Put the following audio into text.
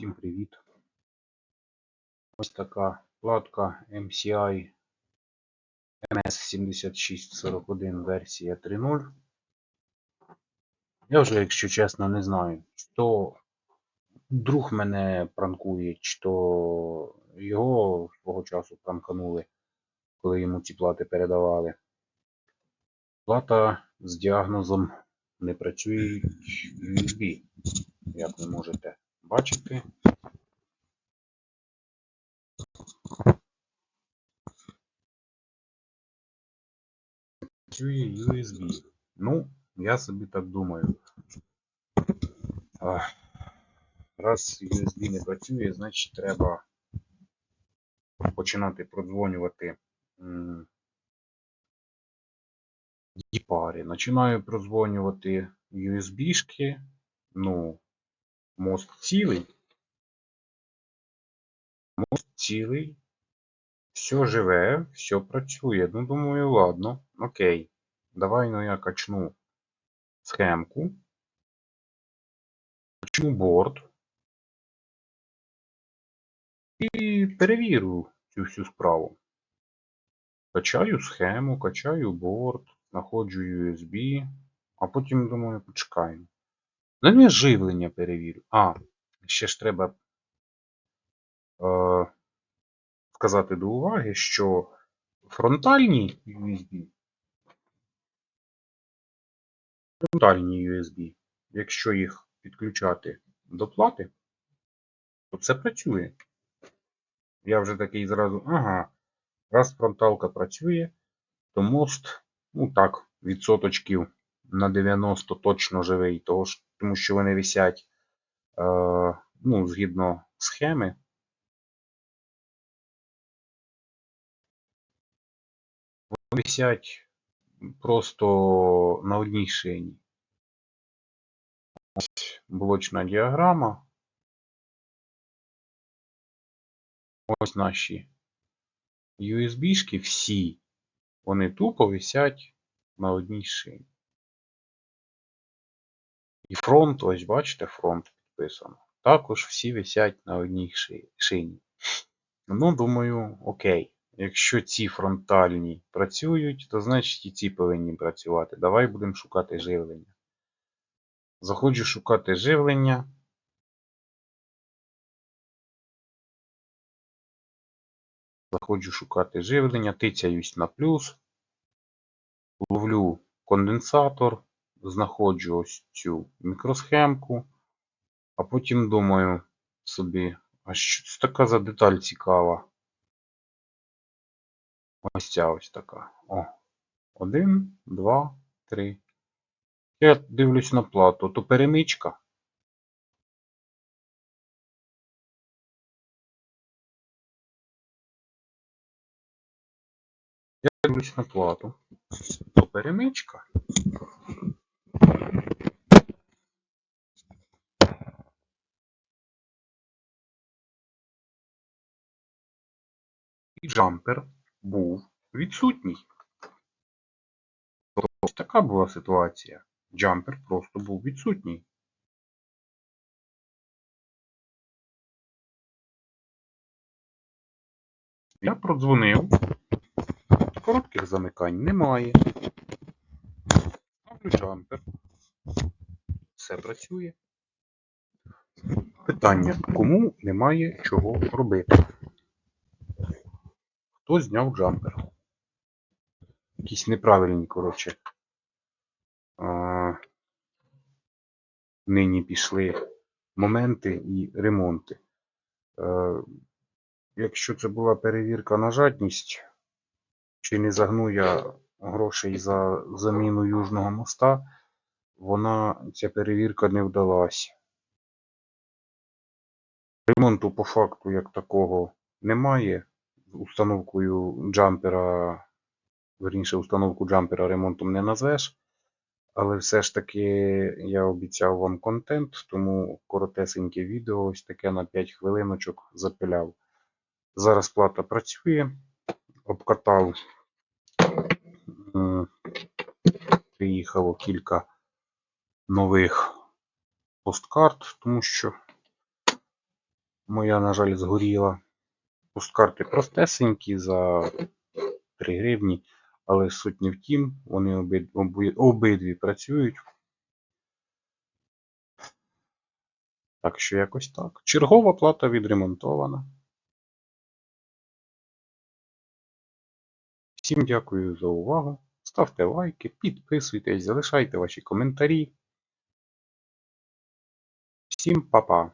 Всім привіт! Ось така платка MCI MS7641 версія 3.0. Я вже, якщо чесно, не знаю, чи то друг мене пранкує, чи то його свого часу пранканули, коли йому ці плати передавали. Плата з діагнозом не працює USB, як ви можете бачити. Працює USB. Ну, я собі так думаю. Раз USB не працює, значить треба починати продзвонювати м, діпари. Починаю продзвонювати USB-шки. Ну, мост цілий. Мост цілий. Все живе, все працює. Ну, думаю, ладно, окей. Давай ну я качну схемку. Качну борт. І перевірю цю всю справу. Качаю схему, качаю борт, знаходжу USB, а потім думаю, почекаємо. Ну, я живлення перевірю. А, ще ж треба е, сказати до уваги, що фронтальні USB, фронтальні USB, якщо їх підключати до плати, то це працює. Я вже такий зразу, ага, раз фронталка працює, то мост, ну так, відсоточків на 90 точно живий, того тому що вони висять, е, ну, згідно схеми. Вони висять просто на одній шині. Ось блочна діаграма. Ось наші USB-шки всі, вони тупо висять на одній шині. І фронт, ось бачите, фронт підписано. Також всі висять на одній шині. Ну, думаю, окей. Якщо ці фронтальні працюють, то значить і ці повинні працювати. Давай будемо шукати живлення. Заходжу шукати живлення. Заходжу шукати живлення, тицяюсь на плюс, ловлю конденсатор, знаходжу ось цю мікросхемку, а потім думаю собі, а що це така за деталь цікава? Ось ця ось така. О. Один, два, три. Я дивлюсь на плату, то перемичка. Я дивлюсь на плату. То перемичка. Джампер був відсутній. Тобто ось така була ситуація. Джампер просто був відсутній. Я продзвонив. Коротких замикань немає. Ставлю джампер. Все працює. Питання, кому немає чого робити? Хто зняв джампер? Якісь неправильні, коротше. А, нині пішли моменти і ремонти. Е, якщо це була перевірка на жадність, чи не загну я грошей за заміну южного моста, вона, ця перевірка не вдалась. Ремонту по факту як такого немає. Установкою джампера, верніше, установку джампера ремонтом не назвеш. Але все ж таки я обіцяв вам контент, тому коротесеньке відео, ось таке на 5 хвилиночок запиляв. Зараз плата працює, обкатав, приїхало кілька нових посткарт, тому що моя, на жаль, згоріла. Пусткарти простесенькі за 3 гривні, але суть не в тім, вони обид- оби- обидві працюють. Так що якось так. Чергова плата відремонтована. Всім дякую за увагу. Ставте лайки, підписуйтесь, залишайте ваші коментарі. Всім па-па!